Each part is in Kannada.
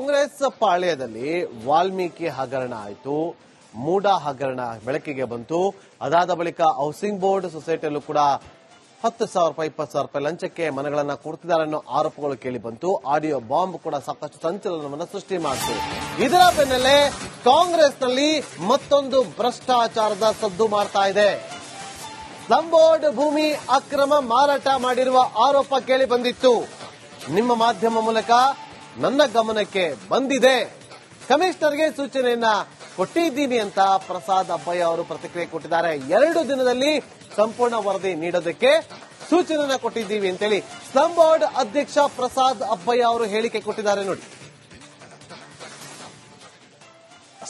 ಕಾಂಗ್ರೆಸ್ ಪಾಳ್ಯದಲ್ಲಿ ವಾಲ್ಮೀಕಿ ಹಗರಣ ಆಯಿತು ಮೂಡ ಹಗರಣ ಬೆಳಕಿಗೆ ಬಂತು. ಅದಾದ ಬಳಿಕ ಹೌಸಿಂಗ್ ಬೋರ್ಡ್ ಸೊಸೈಟಿಯಲ್ಲೂ ಕೂಡ ಹತ್ತು ಸಾವಿರ ರೂಪಾಯಿ, ಇಪ್ಪತ್ತು ಸಾವಿರ ರೂಪಾಯಿ ಲಂಚಕ್ಕೆ ಮನೆಗಳನ್ನು ಕೊಡ್ತಿದ್ದಾರೆ ಅನ್ನೋ ಆರೋಪಗಳು ಕೇಳಿ ಬಂತು. ಆಡಿಯೋ ಬಾಂಬ್ ಕೂಡ ಸಾಕಷ್ಟು ಸಂಚಲನವನ್ನು ಸೃಷ್ಟಿ ಮಾಡಿತು. ಇದರ ಬೆನ್ನಲ್ಲೇ ಕಾಂಗ್ರೆಸ್ನಲ್ಲಿ ಮತ್ತೊಂದು ಭ್ರಷ್ಟಾಚಾರದ ಸದ್ದು ಮಾಡ್ತಾ ಇದೆ. ಸಂಬೋರ್ಡ್ ಬೋರ್ಡ್ ಭೂಮಿ ಅಕ್ರಮ ಮಾರಾಟ ಮಾಡಿರುವ ಆರೋಪ ಕೇಳಿ ಬಂದಿತ್ತು. ನಿಮ್ಮ ಮಾಧ್ಯಮ ಮೂಲಕ ನನ್ನ ಗಮನಕ್ಕೆ ಬಂದಿದೆ. ಕಮಿಷನರ್ಗೆ ಸೂಚನೆಯನ್ನ ಕೊಟ್ಟಿದ್ದೀನಿ ಅಂತ ಪ್ರಸಾದ್ ಅಬ್ಬಯ್ಯ ಅವರು ಪ್ರತಿಕ್ರಿಯೆ ಕೊಟ್ಟಿದ್ದಾರೆ. ಎರಡು ದಿನದಲ್ಲಿ ಸಂಪೂರ್ಣ ವರದಿ ನೀಡೋದಕ್ಕೆ ಸೂಚನೆಯನ್ನ ಕೊಟ್ಟಿದ್ದೀವಿ ಅಂತೇಳಿ ಸ್ಲಂ ಬೋರ್ಡ್ ಅಧ್ಯಕ್ಷ ಪ್ರಸಾದ್ ಅಬ್ಬಯ್ಯ ಅವರು ಹೇಳಿಕೆ ಕೊಟ್ಟಿದ್ದಾರೆ ನೋಡಿ.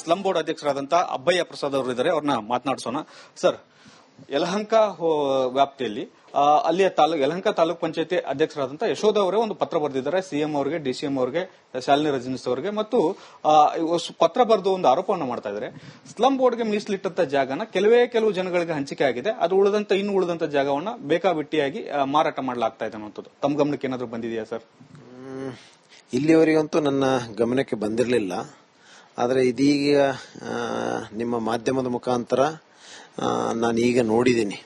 ಸ್ಲಂ ಬೋರ್ಡ್ ಅಧ್ಯಕ್ಷರಾದಂತ ಅಬ್ಬಯ್ಯ ಪ್ರಸಾದ್ ಅವರು ಇದ್ದಾರೆ. ಅವ್ರನ್ನ ಮಾತನಾಡಿಸೋಣ. ಸರ್, ಯಲಹಂಕ ವ್ಯಾಪ್ತಿಯಲ್ಲಿ ಅಲ್ಲಿಯ ತಾಲೂಕು, ಯಲಹಂಕ ತಾಲೂಕ್ ಪಂಚಾಯತಿ ಅಧ್ಯಕ್ಷರಾದಂತಹ ಯಶೋಧ ಅವರೇ ಒಂದು ಪತ್ರ ಬರೆದಿದ್ದಾರೆ. ಸಿಎಂ ಅವರಿಗೆ, ಡಿಸಿಎಂ ಅವರಿಗೆ, ಶಾಲಿನಿ ರಜನೀಶ್ ಅವರಿಗೆ ಮತ್ತು ಪತ್ರ ಬರೆದು ಒಂದು ಆರೋಪವನ್ನು ಮಾಡ್ತಾ ಇದ್ದಾರೆ. ಸ್ಲಂ ಬೋರ್ಡ್ಗೆ ಮೀಸಲಿಟ್ಟಂತ ಜಾಗನ ಕೆಲವೇ ಕೆಲವು ಜನಗಳಿಗೆ ಹಂಚಿಕೆ ಆಗಿದೆ. ಅದು ಉಳಿದಂತ, ಇನ್ನು ಉಳಿದಂತ ಜಾಗವನ್ನ ಬೇಕಾಬಿಟ್ಟಿಯಾಗಿ ಮಾರಾಟ ಮಾಡಲಾಗ್ತಾ ಇದೆ ಅನ್ನೋದು ತಮ್ಮ ಗಮನಕ್ಕೆ ಏನಾದರೂ ಬಂದಿದೆಯಾ, ಸರ್? ಇಲ್ಲಿಯವರೆಗಂತೂ ನನ್ನ ಗಮನಕ್ಕೆ ಬಂದಿರಲಿಲ್ಲ. ಆದರೆ ಇದೀಗ ನಿಮ್ಮ ಮಾಧ್ಯಮದ ಮುಖಾಂತರ ಈಗ ನೋಡಿದ್ದೀನಿ.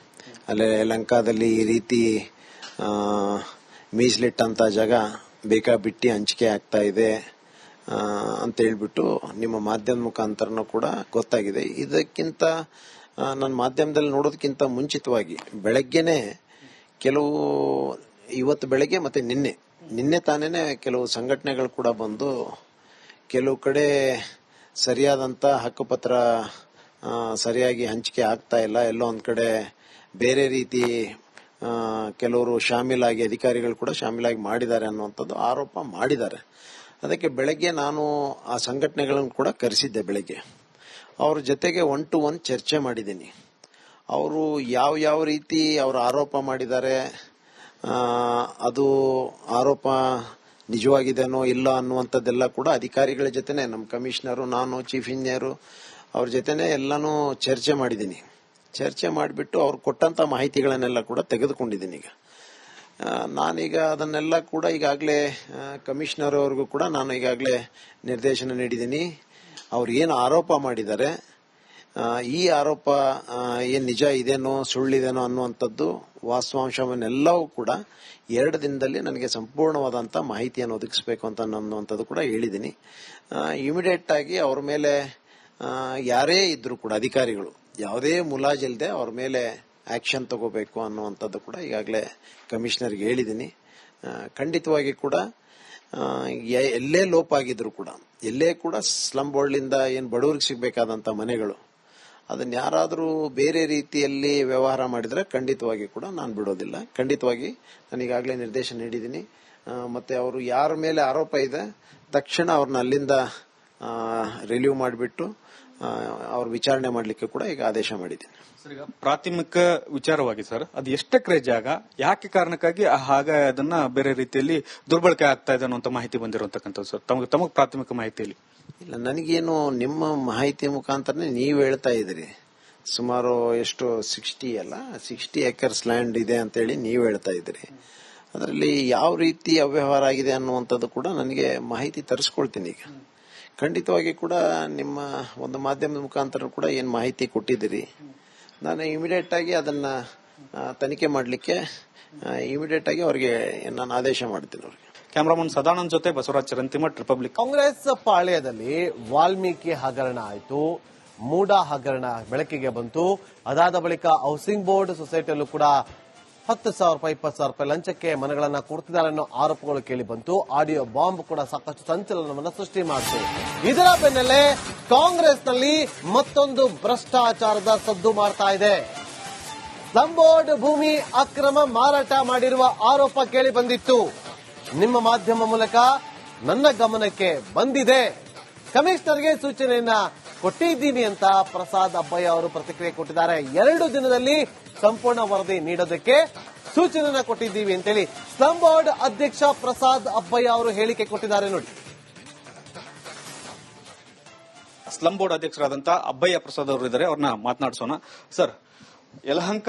ಅಲ್ಲೇ ಲಂಕಾದಲ್ಲಿ ಈ ರೀತಿ ಮೀಸಲಿಟ್ಟಂತ ಜಾಗ ಬೇಕಾಬಿಟ್ಟಿ ಹಂಚಿಕೆ ಆಗ್ತಾ ಇದೆ ಅಂತ ಹೇಳ್ಬಿಟ್ಟು ನಿಮ್ಮ ಮಾಧ್ಯಮ ಮುಖಾಂತರನೂ ಕೂಡ ಗೊತ್ತಾಗಿದೆ. ಇದಕ್ಕಿಂತ ನನ್ನ ಮಾಧ್ಯಮದಲ್ಲಿ ನೋಡೋದಕ್ಕಿಂತ ಮುಂಚಿತವಾಗಿ ಬೆಳಗ್ಗೆನೆ ಕೆಲವು, ಇವತ್ತು ಬೆಳಗ್ಗೆ ಮತ್ತೆ ನಿನ್ನೆ ನಿನ್ನೆ ತಾನೇನೆ ಕೆಲವು ಸಂಘಟನೆಗಳು ಕೂಡ ಬಂದು ಕೆಲವು ಕಡೆ ಸರಿಯಾದಂತ ಹಕ್ಕುಪತ್ರ ಸರಿಯಾಗಿ ಹಂಚಿಕೆ ಆಗ್ತಾ ಇಲ್ಲ, ಎಲ್ಲೋ ಒಂದ್ ಕಡೆ ಬೇರೆ ರೀತಿ ಕೆಲವರು ಶಾಮೀಲಾಗಿ, ಅಧಿಕಾರಿಗಳು ಕೂಡ ಶಾಮೀಲಾಗಿ ಮಾಡಿದ್ದಾರೆ ಅನ್ನುವಂಥದ್ದು ಆರೋಪ ಮಾಡಿದ್ದಾರೆ. ಅದಕ್ಕೆ ಬೆಳಗ್ಗೆ ನಾನು ಆ ಸಂಘಟನೆಗಳನ್ನು ಕೂಡ ಕರೆಸಿದ್ದೆ ಬೆಳಗ್ಗೆ. ಅವ್ರ ಜೊತೆಗೆ ಒನ್ ಟು ಒನ್ ಚರ್ಚೆ ಮಾಡಿದ್ದೀನಿ. ಅವರು ಯಾವ ಯಾವ ರೀತಿ ಅವರು ಆರೋಪ ಮಾಡಿದ್ದಾರೆ ಅದು ಆರೋಪ ನಿಜವಾಗಿದೆನೋ ಇಲ್ಲ ಅನ್ನುವಂಥದ್ದೆಲ್ಲ ಕೂಡ ಅಧಿಕಾರಿಗಳ ಜೊತೆನೆ. ನಮ್ಮ ಕಮಿಷನರು, ನಾನು ಚೀಫ್ ಇಂಜಿನಿಯರು ಅವ್ರ ಜೊತೆನೆ ಎಲ್ಲನೂ ಚರ್ಚೆ ಮಾಡಿದ್ದೀನಿ. ಚರ್ಚೆ ಮಾಡಿಬಿಟ್ಟು ಅವ್ರು ಕೊಟ್ಟಂತ ಮಾಹಿತಿಗಳನ್ನೆಲ್ಲ ಕೂಡ ತೆಗೆದುಕೊಂಡಿದ್ದೀನಿ ಈಗ. ನಾನೀಗ ಅದನ್ನೆಲ್ಲ ಕೂಡ ಈಗಾಗಲೇ ಕಮಿಷನರ್ ಅವ್ರಿಗೂ ಕೂಡ ನಾನು ಈಗಾಗಲೇ ನಿರ್ದೇಶನ ನೀಡಿದ್ದೀನಿ. ಅವ್ರು ಏನು ಆರೋಪ ಮಾಡಿದ್ದಾರೆ ಈ ಆರೋಪ ಏನು ನಿಜ ಇದೇನೋ, ಸುಳ್ಳಿದೇನೋ ಅನ್ನುವಂಥದ್ದು, ವಾಸ್ತವಾಂಶವನ್ನೆಲ್ಲವೂ ಕೂಡ ಎರಡು ದಿನದಲ್ಲಿ ನನಗೆ ಸಂಪೂರ್ಣವಾದಂಥ ಮಾಹಿತಿಯನ್ನು ಒದಗಿಸಬೇಕು ಅಂತ ಅನ್ನುವಂಥದ್ದು ಕೂಡ ಹೇಳಿದ್ದೀನಿ. ಇಮಿಡಿಯೇಟ್ ಆಗಿ ಅವ್ರ ಮೇಲೆ ಯಾರೇ ಇದ್ರು ಕೂಡ, ಅಧಿಕಾರಿಗಳು ಯಾವುದೇ ಮುಲಾಜಿಲ್ದೆ ಅವ್ರ ಮೇಲೆ ಆಕ್ಷನ್ ತಗೋಬೇಕು ಅನ್ನುವಂಥದ್ದು ಕೂಡ ಈಗಾಗಲೇ ಕಮಿಷನರ್ಗೆ ಹೇಳಿದ್ದೀನಿ. ಖಂಡಿತವಾಗಿ ಕೂಡ ಎಲ್ಲೇ ಲೋಪ ಆಗಿದ್ರು ಕೂಡ, ಎಲ್ಲೇ ಕೂಡ ಸ್ಲಂ ಬೋರ್ಡ್ಲಿಂದ ಏನು ಬಡವ್ರಿಗೆ ಸಿಗಬೇಕಾದಂಥ ಮನೆಗಳು, ಅದನ್ನ ಯಾರಾದರೂ ಬೇರೆ ರೀತಿಯಲ್ಲಿ ವ್ಯವಹಾರ ಮಾಡಿದರೆ ಖಂಡಿತವಾಗಿ ಕೂಡ ನಾನು ಬಿಡೋದಿಲ್ಲ. ಖಂಡಿತವಾಗಿ ನಾನು ಈಗಾಗಲೇ ನಿರ್ದೇಶನ ನೀಡಿದ್ದೀನಿ. ಮತ್ತೆ ಅವರು ಯಾರ ಮೇಲೆ ಆರೋಪ ಇದೆ, ತಕ್ಷಣ ಅವ್ರನ್ನ ಅಲ್ಲಿಂದ ರಿಲೀವ್ ಮಾಡಿಬಿಟ್ಟು ಅವ್ರ ವಿಚಾರಣೆ ಮಾಡಲಿಕ್ಕೆ ಕೂಡ ಈಗ ಆದೇಶ ಮಾಡಿದ್ದೀನಿ. ಸರ್ ಈಗ ಪ್ರಾಥಮಿಕ ವಿಚಾರವಾಗಿ ಸರ್ ಅದು ಎಷ್ಟು ಎಕರೆ ಜಾಗ ಯಾಕೆ ಕಾರಣಕ್ಕಾಗಿ? ಹಾಗೆ ಹಾಗ ಅದನ್ನ ಬೇರೆ ರೀತಿಯಲ್ಲಿ ದುರ್ಬಳಕೆ ಆಗ್ತಾ ಇದೆ ಅನ್ನೋ ಮಾಹಿತಿ ಬಂದಿರುವಂತಕ್ಕಂಥದ್ದು ಸರ್. ತಮಗೆ ತಮಗೆ ಪ್ರಾಥಮಿಕ ಮಾಹಿತಿಯಲ್ಲಿ? ಇಲ್ಲ ನನಗೇನು ನಿಮ್ಮ ಮಾಹಿತಿ ಮುಖಾಂತರನೇ ನೀವು ಹೇಳ್ತಾ ಇದ್ರಿ. ಸುಮಾರು ಎಷ್ಟು ಸಿಕ್ಸ್ಟಿ ಅಲ್ಲ ಸಿಕ್ಸ್ಟಿ ಎಕರ್ಸ್ ಲ್ಯಾಂಡ್ ಇದೆ ಅಂತೇಳಿ ನೀವು ಹೇಳ್ತಾ ಇದ್ರಿ. ಅದರಲ್ಲಿ ಯಾವ ರೀತಿ ಅವ್ಯವಹಾರ ಆಗಿದೆ ಅನ್ನುವಂಥದ್ದು ಕೂಡ ನನಗೆ ಮಾಹಿತಿ ತರಿಸ್ಕೊಳ್ತೀನಿ ಈಗ. ಖಂಡಿತವಾಗಿ ಕೂಡ ನಿಮ್ಮ ಒಂದು ಮಾಧ್ಯಮದ ಮುಖಾಂತರ ಕೂಡ ಏನು ಮಾಹಿತಿ ಕೊಟ್ಟಿದ್ದೀರಿ. ನಾನು ಇಮಿಡಿಯೇಟ್ ಆಗಿ ಅದನ್ನ ತನಿಖೆ ಮಾಡಲಿಕ್ಕೆ ಇಮಿಡಿಯೇಟ್ ಆಗಿ ಅವರಿಗೆ ನಾನು ಆದೇಶ ಮಾಡ್ತೀನಿ ಅವ್ರಿಗೆ. ಕ್ಯಾಮರಾಮನ್ ಸದಾನಂದ್ ಜೊತೆ ಬಸವರಾಜ್ ಚರಂತಿಮಠ್ ರಿಪಬ್ಲಿಕ್. ಕಾಂಗ್ರೆಸ್ ಪಾಳ್ಯದಲ್ಲಿ ವಾಲ್ಮೀಕಿ ಹಗರಣ ಆಯಿತು. ಮೂಡ ಹಗರಣ ಬೆಳಕಿಗೆ ಬಂತು. ಅದಾದ ಬಳಿಕ ಹೌಸಿಂಗ್ ಬೋರ್ಡ್ ಸೊಸೈಟಿಯಲ್ಲೂ ಕೂಡ ಹತ್ತು ಸಾವಿರ ರೂಪಾಯಿ, ಇಪ್ಪತ್ತು ಸಾವಿರ ರೂಪಾಯಿ ಲಂಚಕ್ಕೆ ಮನೆಗಳನ್ನು ಕೊಡ್ತಿದ್ದಾರೆ ಅನ್ನೋ ಆರೋಪಗಳು ಕೇಳಿ ಬಂತು. ಆಡಿಯೋ ಬಾಂಬ್ ಕೂಡ ಸಾಕಷ್ಟು ಸಂಚಲನವನ್ನು ಸೃಷ್ಟಿ ಮಾಡಿತು ಇದರ ಬೆನ್ನಲ್ಲೇ ಕಾಂಗ್ರೆಸ್ನಲ್ಲಿ ಮತ್ತೊಂದು ಭ್ರಷ್ಟಾಚಾರದ ಸದ್ದು ಮಾಡ್ತಾ ಇದೆ. ಲಂಬೋರ್ಡ್ ಬೋರ್ಡ್ ಭೂಮಿ ಅಕ್ರಮ ಮಾರಾಟ ಮಾಡಿರುವ ಆರೋಪ ಕೇಳಿ ಬಂದಿತ್ತು. ನಿಮ್ಮ ಮಾಧ್ಯಮ ಮೂಲಕ ನನ್ನ ಗಮನಕ್ಕೆ ಬಂದಿದೆ. ಕಮಿಷನರ್ಗೆ ಸೂಚನೆಯನ್ನ ಕೊಟ್ಟಿದ್ದೀನಿ ಅಂತ ಪ್ರಸಾದ್ ಅಬ್ಬಯ್ಯ ಅವರು ಪ್ರತಿಕ್ರಿಯೆ ಕೊಟ್ಟಿದ್ದಾರೆ. ಎರಡು ದಿನದಲ್ಲಿ ಸಂಪೂರ್ಣ ವರದಿ ನೀಡೋದಕ್ಕೆ ಸೂಚನೆನ ಕೊಟ್ಟಿದ್ದೀವಿ ಅಂತೇಳಿ ಸ್ಲಂ ಬೋರ್ಡ್ ಅಧ್ಯಕ್ಷ ಪ್ರಸಾದ್ ಅಬ್ಬಯ್ಯ ಅವರು ಹೇಳಿಕೆ ಕೊಟ್ಟಿದ್ದಾರೆ ನೋಡಿ. ಸ್ಲಂ ಬೋರ್ಡ್ ಅಧ್ಯಕ್ಷರಾದಂತಹ ಅಬ್ಬಯ್ಯ ಪ್ರಸಾದ್ ಅವರು ಇದ್ದಾರೆ ಅವ್ರನ್ನ ಮಾತನಾಡಿಸೋಣ. ಸರ್ ಯಲಹಂಕ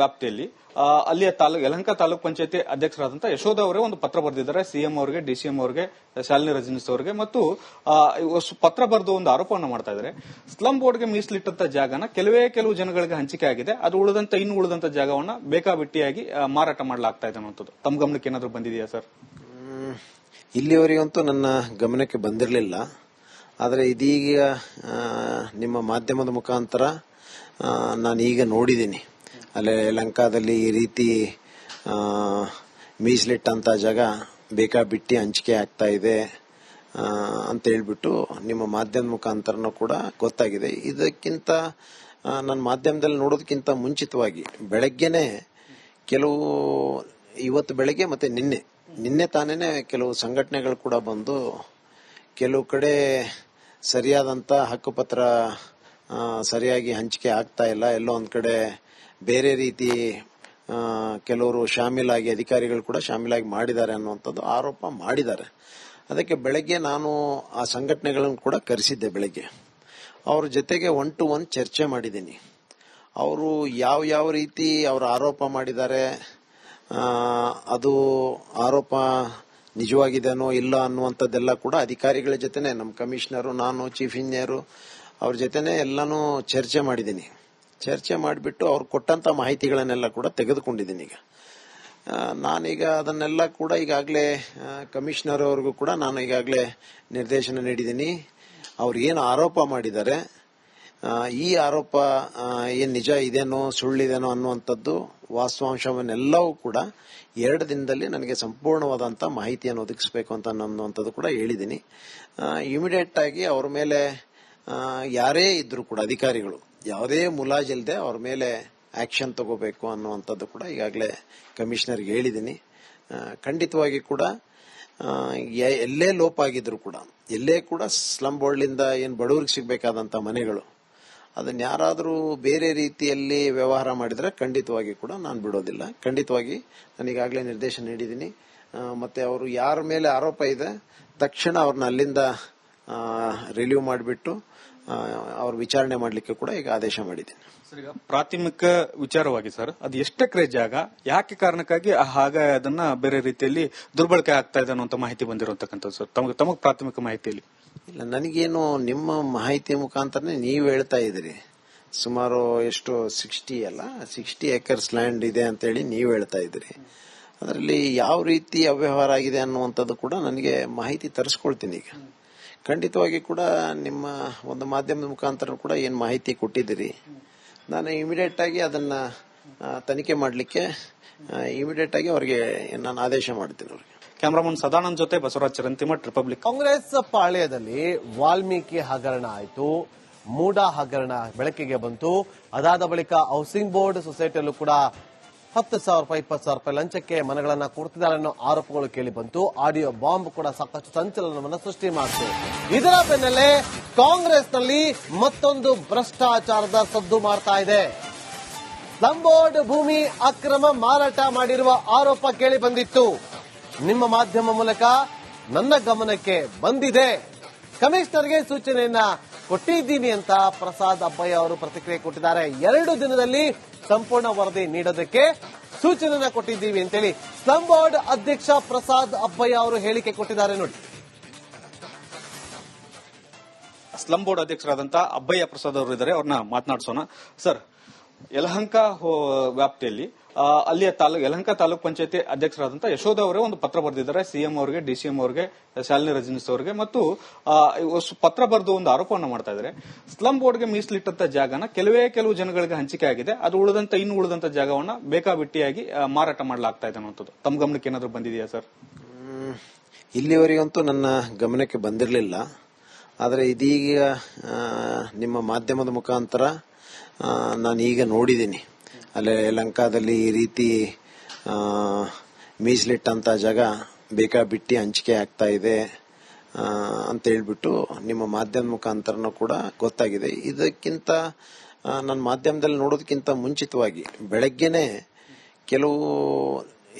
ವ್ಯಾಪ್ತಿಯಲ್ಲಿ ಅಲ್ಲಿಯ ತಾಲೂಕು ಯಲಹಂಕ ತಾಲೂಕು ಪಂಚಾಯತಿ ಅಧ್ಯಕ್ಷರಾದಂತಹ ಯಶೋಧ ಅವರೇ ಒಂದು ಪತ್ರ ಬರೆದಿದ್ದಾರೆ. ಸಿಎಂ ಅವರಿಗೆ ಡಿಸಿಎಂ ಅವರಿಗೆ, ಶಾಲಿನಿ ರಜನೀಶ್ ಅವರಿಗೆ ಮತ್ತು ಪತ್ರ ಬರೆದು ಒಂದು ಆರೋಪವನ್ನು ಮಾಡ್ತಾ ಇದ್ದಾರೆ. ಸ್ಲಂ ಬೋರ್ಡ್ಗೆ ಮೀಸಲಿಟ್ಟಂತ ಜಾಗನ ಕೆಲವೇ ಕೆಲವು ಜನಗಳಿಗೆ ಹಂಚಿಕೆ ಆಗಿದೆ. ಅದು ಉಳಿದಂತ, ಇನ್ನು ಉಳಿದಂತ ಜಾಗವನ್ನ ಬೇಕಾಬಿಟ್ಟಿಯಾಗಿ ಮಾರಾಟ ಮಾಡಲಾಗ್ತಾ ಇದೆ ಅನ್ನೋದು ತಮ್ಮ ಗಮನಕ್ಕೆ ಏನಾದರೂ ಬಂದಿದೆಯಾ ಸರ್? ಇಲ್ಲಿಯವರೆಗಂತೂ ನನ್ನ ಗಮನಕ್ಕೆ ಬಂದಿರಲಿಲ್ಲ. ಆದರೆ ಇದೀಗ ನಿಮ್ಮ ಮಾಧ್ಯಮದ ಮುಖಾಂತರ ನಾನು ಈಗ ನೋಡಿದ್ದೀನಿ. ಅಲ್ಲೇ ಲಂಕಾದಲ್ಲಿ ಈ ರೀತಿ ಆ, ಮೀಸಲಿಟ್ಟಂತ ಜಾಗ ಬೇಕಾಬಿಟ್ಟಿ ಹಂಚಿಕೆ ಆಗ್ತಾ ಇದೆ ಅಂತ ಹೇಳ್ಬಿಟ್ಟು ನಿಮ್ಮ ಮಾಧ್ಯಮ ಮುಖಾಂತರನೂ ಕೂಡ ಗೊತ್ತಾಗಿದೆ. ಇದಕ್ಕಿಂತ ನನ್ನ ಮಾಧ್ಯಮದಲ್ಲಿ ನೋಡೋದಕ್ಕಿಂತ ಮುಂಚಿತವಾಗಿ ಬೆಳಗ್ಗೆನೆ ಕೆಲವು ಇವತ್ತು ಬೆಳಗ್ಗೆ ಮತ್ತೆ ನಿನ್ನೆ ನಿನ್ನೆ ತಾನೇನೆ ಕೆಲವು ಸಂಘಟನೆಗಳು ಕೂಡ ಬಂದು ಕೆಲವು ಕಡೆ ಸರಿಯಾದಂತ ಹಕ್ಕುಪತ್ರ ಸರಿಯಾಗಿ ಹಂಚಿಕೆ ಆಗ್ತಾ ಇಲ್ಲ. ಎಲ್ಲೋ ಒಂದ್ ಕಡೆ ಬೇರೆ ರೀತಿ ಕೆಲವರು ಶಾಮೀಲಾಗಿ, ಅಧಿಕಾರಿಗಳು ಕೂಡ ಶಾಮೀಲಾಗಿ ಮಾಡಿದ್ದಾರೆ ಅನ್ನುವಂಥದ್ದು ಆರೋಪ ಮಾಡಿದ್ದಾರೆ. ಅದಕ್ಕೆ ಬೆಳಗ್ಗೆ ನಾನು ಆ ಸಂಘಟನೆಗಳನ್ನು ಕೂಡ ಕರೆಸಿದ್ದೆ ಬೆಳಗ್ಗೆ. ಅವ್ರ ಜೊತೆಗೆ ಒನ್ ಟು ಒನ್ ಚರ್ಚೆ ಮಾಡಿದ್ದೀನಿ. ಅವರು ಯಾವ ಯಾವ ರೀತಿ ಅವರು ಆರೋಪ ಮಾಡಿದ್ದಾರೆ ಅದು ಆರೋಪ ನಿಜವಾಗಿದೆನೋ ಇಲ್ಲ ಅನ್ನುವಂಥದ್ದೆಲ್ಲ ಕೂಡ ಅಧಿಕಾರಿಗಳ ಜೊತೆನೆ. ನಮ್ಮ ಕಮಿಷನರು, ನಾನು, ಚೀಫ್ ಇಂಜಿನಿಯರು ಅವ್ರ ಜೊತೆನೆ ಎಲ್ಲಾನು ಚರ್ಚೆ ಮಾಡಿದ್ದೀನಿ ಚರ್ಚೆ ಮಾಡಿಬಿಟ್ಟು ಅವ್ರು ಕೊಟ್ಟಂತ ಮಾಹಿತಿಗಳನ್ನೆಲ್ಲ ಕೂಡ ತೆಗೆದುಕೊಂಡಿದ್ದೀನಿ ಈಗ. ನಾನೀಗ ಅದನ್ನೆಲ್ಲ ಕೂಡ ಈಗಾಗಲೇ ಕಮಿಷನರ್ ಅವ್ರಿಗೂ ಕೂಡ ನಾನು ಈಗಾಗಲೇ ನಿರ್ದೇಶನ ನೀಡಿದ್ದೀನಿ ಅವ್ರು ಏನು ಆರೋಪ ಮಾಡಿದ್ದಾರೆ ಈ ಆರೋಪ ಏನು ನಿಜ ಇದೇನೋ ಸುಳ್ಳಿದೇನೋ ಅನ್ನುವಂಥದ್ದು ವಾಸ್ತವಾಂಶವನ್ನೆಲ್ಲವೂ ಕೂಡ ಎರಡು ದಿನದಲ್ಲಿ ನನಗೆ ಸಂಪೂರ್ಣವಾದಂಥ ಮಾಹಿತಿಯನ್ನು ಒದಗಿಸಬೇಕು ಅಂತ ಅನ್ನುವಂಥದ್ದು ಕೂಡ ಹೇಳಿದ್ದೀನಿ ಇಮಿಡಿಯೇಟ್ ಆಗಿ ಅವ್ರ ಮೇಲೆ ಯಾರೇ ಇದ್ರು ಕೂಡ, ಅಧಿಕಾರಿಗಳು, ಯಾವುದೇ ಮುಲಾಜಿಲ್ಲದೆ ಅವ್ರ ಮೇಲೆ ಆಕ್ಷನ್ ತಗೋಬೇಕು ಅನ್ನುವಂಥದ್ದು ಕೂಡ ಈಗಾಗಲೇ ಕಮಿಷನರ್ಗೆ ಹೇಳಿದ್ದೀನಿ. ಖಂಡಿತವಾಗಿ ಕೂಡ ಎಲ್ಲೇ ಲೋಪ ಆಗಿದ್ರು ಕೂಡ, ಎಲ್ಲೇ ಕೂಡ ಸ್ಲಂ ಬೋರ್ಡ್ಲಿಂದ ಏನು ಬಡವ್ರಿಗೆ ಸಿಗಬೇಕಾದಂಥ ಮನೆಗಳು, ಅದನ್ನ ಯಾರಾದರೂ ಬೇರೆ ರೀತಿಯಲ್ಲಿ ವ್ಯವಹಾರ ಮಾಡಿದರೆ ಖಂಡಿತವಾಗಿ ಕೂಡ ನಾನು ಬಿಡೋದಿಲ್ಲ. ಖಂಡಿತವಾಗಿ ನಾನು ಈಗಾಗಲೇ ನಿರ್ದೇಶನ ನೀಡಿದ್ದೀನಿ. ಮತ್ತೆ ಅವರು ಯಾರ ಮೇಲೆ ಆರೋಪ ಇದೆ, ತಕ್ಷಣ ಅವ್ರನ್ನ ಅಲ್ಲಿಂದ ರಿಲೀವ್ ಮಾಡಿಬಿಟ್ಟು ಅವ್ರ ವಿಚಾರಣೆ ಮಾಡಲಿಕ್ಕೆ ಕೂಡ ಈಗ ಆದೇಶ ಮಾಡಿದ್ದೀನಿ. ಸರ್ ಈಗ ಪ್ರಾಥಮಿಕ ವಿಚಾರವಾಗಿ ಸರ್ ಅದು ಎಷ್ಟು ಎಕರೆ ಜಾಗ ಯಾಕೆ ಕಾರಣಕ್ಕಾಗಿ ಹಾಗ ಅದನ್ನ ಬೇರೆ ರೀತಿಯಲ್ಲಿ ದುರ್ಬಳಕೆ ಆಗ್ತಾ ಇದೆ ಅನ್ನುವಂತ ಮಾಹಿತಿ ಬಂದಿರುವಂತಕ್ಕಂಥದ್ದು ಸರ್? ತಮಗೆ ತಮಗೆ ಪ್ರಾಥಮಿಕ ಮಾಹಿತಿಯಲ್ಲಿ? ಇಲ್ಲ ನನಗೇನು ನಿಮ್ಮ ಮಾಹಿತಿ ಮುಖಾಂತರನೇ ನೀವು ಹೇಳ್ತಾ ಇದ್ದೀರಿ. ಸುಮಾರು ಎಷ್ಟು ಸಿಕ್ಸ್ಟಿ ಅಲ್ಲ ಸಿಕ್ಸ್ಟಿ ಏಕರ್ಸ್ ಲ್ಯಾಂಡ್ ಇದೆ ಅಂತೇಳಿ ನೀವು ಹೇಳ್ತಾ ಇದ್ದೀರಿ. ಅದರಲ್ಲಿ ಯಾವ ರೀತಿ ಅವ್ಯವಹಾರ ಆಗಿದೆ ಅನ್ನುವಂಥದ್ದು ಕೂಡ ನನಗೆ ಮಾಹಿತಿ ತರಿಸ್ಕೊಳ್ತೀನಿ ಈಗ. ಖಂಡಿತವಾಗಿ ಕೂಡ ನಿಮ್ಮ ಒಂದು ಮಾಧ್ಯಮದ ಮುಖಾಂತರ ಕೂಡ ಏನು ಮಾಹಿತಿ ಕೊಟ್ಟಿದ್ದೀರಿ? ನಾನು ಇಮಿಡಿಯೇಟ್ ಆಗಿ ಅದನ್ನ ತನಿಖೆ ಮಾಡಲಿಕ್ಕೆ ಇಮಿಡಿಯೇಟ್ ಆಗಿ ಅವರಿಗೆ ನಾನು ಆದೇಶ ಮಾಡ್ತೀನಿ ಅವ್ರಿಗೆ. ಕ್ಯಾಮರಾಮನ್ ಸದಾನಂದ್ ಜೊತೆ ಬಸವರಾಜ್ ಚರಂತಿಮಠ್ ರಿಪಬ್ಲಿಕ್ ಕಾಂಗ್ರೆಸ್ ಪಾಳ್ಯದಲ್ಲಿ ವಾಲ್ಮೀಕಿ ಹಗರಣ ಆಯಿತು. ಮೂಡ ಹಗರಣ ಬೆಳಕಿಗೆ ಬಂತು. ಅದಾದ ಬಳಿಕ ಹೌಸಿಂಗ್ ಬೋರ್ಡ್ ಸೊಸೈಟಿಯಲ್ಲೂ ಕೂಡ ಹತ್ತು ಸಾವಿರ ರೂಪಾಯಿ, ಇಪ್ಪತ್ತು ಸಾವಿರ ರೂಪಾಯಿ ಲಂಚಕ್ಕೆ ಮನೆಗಳನ್ನು ಕೊಡ್ತಿದ್ದಾರೆ ಅನ್ನೋ ಆರೋಪಗಳು ಕೇಳಿ ಬಂತು. ಆಡಿಯೋ ಬಾಂಬ್ ಕೂಡ ಸಾಕಷ್ಟು ಸಂಚಲನವನ್ನು ಸೃಷ್ಟಿ ಮಾಡಿತು. ಇದರ ಬೆನ್ನಲ್ಲೇ ಕಾಂಗ್ರೆಸ್ನಲ್ಲಿ ಮತ್ತೊಂದು ಭ್ರಷ್ಟಾಚಾರದ ಸದ್ದು ಮಾಡ್ತಾ ಇದೆ. ಲಂಬೋರ್ಡ್ ಭೂಮಿ ಅಕ್ರಮ ಮಾರಾಟ ಮಾಡಿರುವ ಆರೋಪ ಕೇಳಿ ಬಂದಿತ್ತು. ನಿಮ್ಮ ಮಾಧ್ಯಮ ಮೂಲಕ ನನ್ನ ಗಮನಕ್ಕೆ ಬಂದಿದೆ. ಕಮಿಷನರ್ಗೆ ಸೂಚನೆಯನ್ನ ಕೊಟ್ಟಿದ್ದೀನಿ ಅಂತ ಪ್ರಸಾದ್ ಅಬ್ಬಯ್ಯ ಅವರು ಪ್ರತಿಕ್ರಿಯೆ ಕೊಟ್ಟಿದ್ದಾರೆ. ಎರಡು ದಿನದಲ್ಲಿ ಸಂಪೂರ್ಣ ವರದಿ ನೀಡೋದಕ್ಕೆ ಸೂಚನೆಯನ್ನ ಕೊಟ್ಟಿದ್ದೀವಿ ಅಂತೇಳಿ ಸ್ಲಂ ಬೋರ್ಡ್ ಅಧ್ಯಕ್ಷ ಪ್ರಸಾದ್ ಅಬ್ಬಯ್ಯ ಅವರು ಹೇಳಿಕೆ ಕೊಟ್ಟಿದ್ದಾರೆ ನೋಡಿ. ಸ್ಲಂ ಬೋರ್ಡ್ ಅಧ್ಯಕ್ಷರಾದಂತಹ ಅಬ್ಬಯ್ಯ ಪ್ರಸಾದ್ ಅವರು ಇದ್ದಾರೆ, ಅವ್ರನ್ನ ಮಾತನಾಡಿಸೋಣ. ಸರ್, ಯಲಹಂಕ ವ್ಯಾಪ್ತಿಯಲ್ಲಿ ಅಲ್ಲಿಯ ತಾಲೂಕು, ಯಲಹಂಕ ತಾಲೂಕ್ ಪಂಚಾಯತಿ ಅಧ್ಯಕ್ಷರಾದಂತಹ ಯಶೋಧ ಅವರೇ ಒಂದು ಪತ್ರ ಬರೆದಿದ್ದಾರೆ. ಸಿಎಂ ಅವರಿಗೆ, ಡಿಸಿಎಂ ಅವರಿಗೆ, ಶಾಲಿನಿ ರಜನೀಶ್ ಅವರಿಗೆ ಮತ್ತು ಪತ್ರ ಬರೆದು ಒಂದು ಆರೋಪವನ್ನು ಮಾಡ್ತಾ ಇದ್ದಾರೆ. ಸ್ಲಂ ಬೋರ್ಡ್ಗೆ ಮೀಸಲಿಟ್ಟಂತ ಜಾಗನ ಕೆಲವೇ ಕೆಲವು ಜನಗಳಿಗೆ ಹಂಚಿಕೆ ಆಗಿದೆ. ಅದು ಉಳಿದಂತ, ಇನ್ನು ಉಳಿದಂತ ಜಾಗವನ್ನ ಬೇಕಾಬಿಟ್ಟಿಯಾಗಿ ಮಾರಾಟ ಮಾಡಲಾಗ್ತಾ ಇದೆ ಅನ್ನೋದು ತಮ್ಮ ಗಮನಕ್ಕೆ ಏನಾದರೂ ಬಂದಿದೆಯಾ, ಸರ್? ಇಲ್ಲಿವರೆಗಂತೂ ನನ್ನ ಗಮನಕ್ಕೆ ಬಂದಿರಲಿಲ್ಲ. ಆದರೆ ಇದೀಗ ನಿಮ್ಮ ಮಾಧ್ಯಮದ ಮುಖಾಂತರ ನಾನು ಈಗ ನೋಡಿದ್ದೀನಿ. ಅಲ್ಲೇ ಲಂಕಾದಲ್ಲಿ ಈ ರೀತಿ ಮೀಸಲಿಟ್ಟಂತ ಜಾಗ ಬೇಕಾಬಿಟ್ಟಿ ಹಂಚಿಕೆ ಆಗ್ತಾ ಇದೆ ಅಂತ ಹೇಳ್ಬಿಟ್ಟು ನಿಮ್ಮ ಮಾಧ್ಯಮ ಮುಖಾಂತರನೂ ಕೂಡ ಗೊತ್ತಾಗಿದೆ. ಇದಕ್ಕಿಂತ ನನ್ನ ಮಾಧ್ಯಮದಲ್ಲಿ ನೋಡೋದಕ್ಕಿಂತ ಮುಂಚಿತವಾಗಿ ಬೆಳಗ್ಗೆನೆ ಕೆಲವು,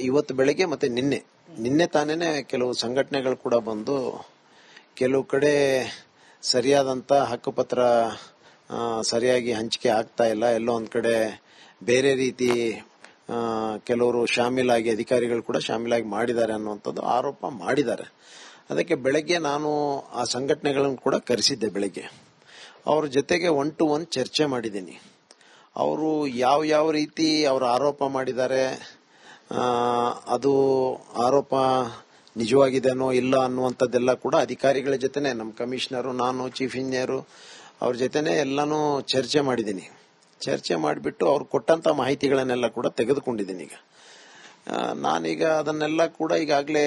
ಇವತ್ತು ಬೆಳಗ್ಗೆ ಮತ್ತೆ ನಿನ್ನೆ ನಿನ್ನೆ ತಾನೇನೆ ಕೆಲವು ಸಂಘಟನೆಗಳು ಕೂಡ ಬಂದು ಕೆಲವು ಕಡೆ ಸರಿಯಾದಂತ ಹಕ್ಕುಪತ್ರ ಸರಿಯಾಗಿ ಹಂಚಿಕೆ ಆಗ್ತಾ ಇಲ್ಲ, ಎಲ್ಲೋ ಒಂದ್ ಕಡೆ ಬೇರೆ ರೀತಿ ಕೆಲವರು ಶಾಮೀಲಾಗಿ, ಅಧಿಕಾರಿಗಳು ಕೂಡ ಶಾಮೀಲಾಗಿ ಮಾಡಿದ್ದಾರೆ ಅನ್ನುವಂಥದ್ದು ಆರೋಪ ಮಾಡಿದ್ದಾರೆ. ಅದಕ್ಕೆ ಬೆಳಗ್ಗೆ ನಾನು ಆ ಸಂಘಟನೆಗಳನ್ನು ಕೂಡ ಕರೆಸಿದ್ದೆ ಬೆಳಗ್ಗೆ. ಅವ್ರ ಜೊತೆಗೆ ಒನ್ ಟು ಒನ್ ಚರ್ಚೆ ಮಾಡಿದ್ದೀನಿ. ಅವರು ಯಾವ ಯಾವ ರೀತಿ ಅವರು ಆರೋಪ ಮಾಡಿದ್ದಾರೆ ಅದು ಆರೋಪ ನಿಜವಾಗಿದೆನೋ ಇಲ್ಲ ಅನ್ನುವಂಥದ್ದೆಲ್ಲ ಕೂಡ ಅಧಿಕಾರಿಗಳ ಜೊತೆನೆ. ನಮ್ಮ ಕಮಿಷನರು, ನಾನು ಚೀಫ್ ಇಂಜಿನಿಯರು ಅವ್ರ ಜೊತೆನೆ ಎಲ್ಲನೂ ಚರ್ಚೆ ಮಾಡಿದ್ದೀನಿ. ಚರ್ಚೆ ಮಾಡಿಬಿಟ್ಟು ಅವ್ರು ಕೊಟ್ಟಂತ ಮಾಹಿತಿಗಳನ್ನೆಲ್ಲ ಕೂಡ ತೆಗೆದುಕೊಂಡಿದ್ದೀನಿ ಈಗ. ನಾನೀಗ ಅದನ್ನೆಲ್ಲ ಕೂಡ ಈಗಾಗಲೇ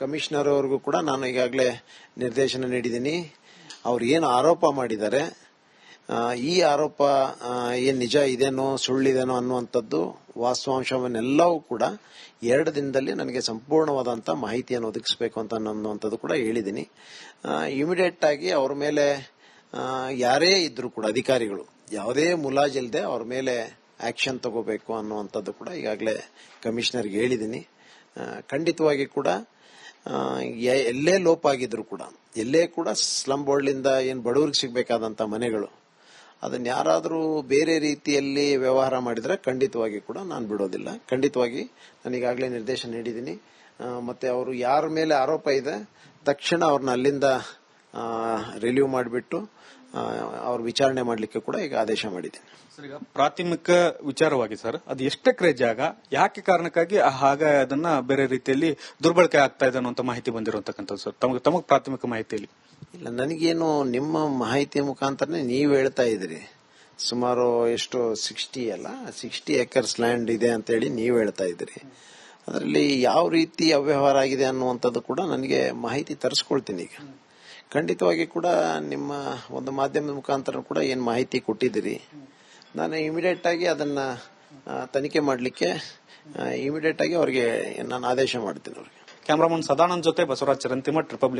ಕಮಿಷನರ್ ಅವ್ರಿಗೂ ಕೂಡ ನಾನು ಈಗಾಗಲೇ ನಿರ್ದೇಶನ ನೀಡಿದ್ದೀನಿ. ಅವ್ರು ಏನು ಆರೋಪ ಮಾಡಿದ್ದಾರೆ ಈ ಆರೋಪ ಏನು ಏನ್ ನಿಜ ಇದೇನೋ ಸುಳ್ಳಿದೇನೋ ಅನ್ನುವಂಥದ್ದು ವಾಸ್ತವಾಂಶವನ್ನೆಲ್ಲವೂ ಕೂಡ ಎರಡು ದಿನದಲ್ಲಿ ನನಗೆ ಸಂಪೂರ್ಣವಾದಂಥ ಮಾಹಿತಿಯನ್ನು ಒದಗಿಸಬೇಕು ಅಂತ ಅನ್ನುವಂಥದ್ದು ಕೂಡ ಹೇಳಿದ್ದೀನಿ. ಇಮಿಡಿಯೇಟ್ ಆಗಿ ಅವ್ರ ಮೇಲೆ ಯಾರೇ ಇದ್ರು ಕೂಡ, ಅಧಿಕಾರಿಗಳು ಯಾವುದೇ ಮುಲಾಜಿಲ್ಲದೆ ಅವ್ರ ಮೇಲೆ ಆಕ್ಷನ್ ತಗೋಬೇಕು ಅನ್ನುವಂಥದ್ದು ಕೂಡ ಈಗಾಗಲೇ ಕಮಿಷನರ್ಗೆ ಹೇಳಿದ್ದೀನಿ. ಖಂಡಿತವಾಗಿ ಕೂಡ ಎಲ್ಲೇ ಲೋಪ ಆಗಿದ್ರು ಕೂಡ, ಎಲ್ಲೇ ಕೂಡ ಸ್ಲಂ ಬೋರ್ಡ್ಲಿಂದ ಏನು ಬಡವ್ರಿಗೆ ಸಿಗಬೇಕಾದಂಥ ಮನೆಗಳು, ಅದನ್ನ ಯಾರಾದರೂ ಬೇರೆ ರೀತಿಯಲ್ಲಿ ವ್ಯವಹಾರ ಮಾಡಿದರೆ ಖಂಡಿತವಾಗಿ ಕೂಡ ನಾನು ಬಿಡೋದಿಲ್ಲ. ಖಂಡಿತವಾಗಿ ನಾನು ಈಗಾಗಲೇ ನಿರ್ದೇಶನ ನೀಡಿದ್ದೀನಿ. ಮತ್ತೆ ಅವರು ಯಾರ ಮೇಲೆ ಆರೋಪ ಇದೆ, ತಕ್ಷಣ ಅವ್ರನ್ನ ಅಲ್ಲಿಂದ ರಿಲೀವ್ ಮಾಡಿಬಿಟ್ಟು ಅವ್ರ ವಿಚಾರಣೆ ಮಾಡಲಿಕ್ಕೆ ಕೂಡ ಈಗ ಆದೇಶ ಮಾಡಿದ್ದೀನಿ. ಸರ್ ಈಗ ಪ್ರಾಥಮಿಕ ವಿಚಾರವಾಗಿ ಸರ್ ಅದು ಎಷ್ಟು ಎಕರೆ ಜಾಗ ಯಾಕೆ ಕಾರಣಕ್ಕಾಗಿ ಹಾಗ ಅದನ್ನ ಬೇರೆ ರೀತಿಯಲ್ಲಿ ದುರ್ಬಳಕೆ ಆಗ್ತಾ ಇದೆ ಅನ್ನುವಂತ ಮಾಹಿತಿ ಬಂದಿರುವಂತಕ್ಕಂಥದ್ದು ಸರ್? ತಮಗೆ ತಮಗೆ ಪ್ರಾಥಮಿಕ ಮಾಹಿತಿಯಲ್ಲಿ? ಇಲ್ಲ ನನಗೇನು ನಿಮ್ಮ ಮಾಹಿತಿ ಮುಖಾಂತರನೇ ನೀವು ಹೇಳ್ತಾ ಇದ್ರಿ. ಸುಮಾರು ಎಷ್ಟು ಸಿಕ್ಸ್ಟಿ ಅಲ್ಲ ಸಿಕ್ಸ್ಟಿ ಎಕರ್ಸ್ ಲ್ಯಾಂಡ್ ಇದೆ ಅಂತ ಹೇಳಿ ನೀವು ಹೇಳ್ತಾ ಇದ್ರಿ. ಅದರಲ್ಲಿ ಯಾವ ರೀತಿ ಅವ್ಯವಹಾರ ಆಗಿದೆ ಅನ್ನುವಂಥದ್ದು ಕೂಡ ನನಗೆ ಮಾಹಿತಿ ತರಿಸ್ಕೊಳ್ತೀನಿ ಈಗ. ಖಂಡಿತವಾಗಿ ಕೂಡ ನಿಮ್ಮ ಒಂದು ಮಾಧ್ಯಮದ ಮುಖಾಂತರ ಕೂಡ ಏನು ಮಾಹಿತಿ ಕೊಟ್ಟಿದ್ದೀರಿ. ನಾನು ಇಮಿಡಿಯೇಟ್ ಆಗಿ ಅದನ್ನ ತನಿಖೆ ಮಾಡಲಿಕ್ಕೆ ಇಮಿಡಿಯೇಟ್ ಆಗಿ ಅವರಿಗೆ ನಾನು ಆದೇಶ ಮಾಡ್ತೀನಿ ಅವ್ರಿಗೆ. ಕ್ಯಾಮರಾಮನ್ ಸದಾನಂದ್ ಜೊತೆ ಬಸವರಾಜ್ ಚರಂತಿಮಠ್ ರಿಪಬ್ಲಿಕ್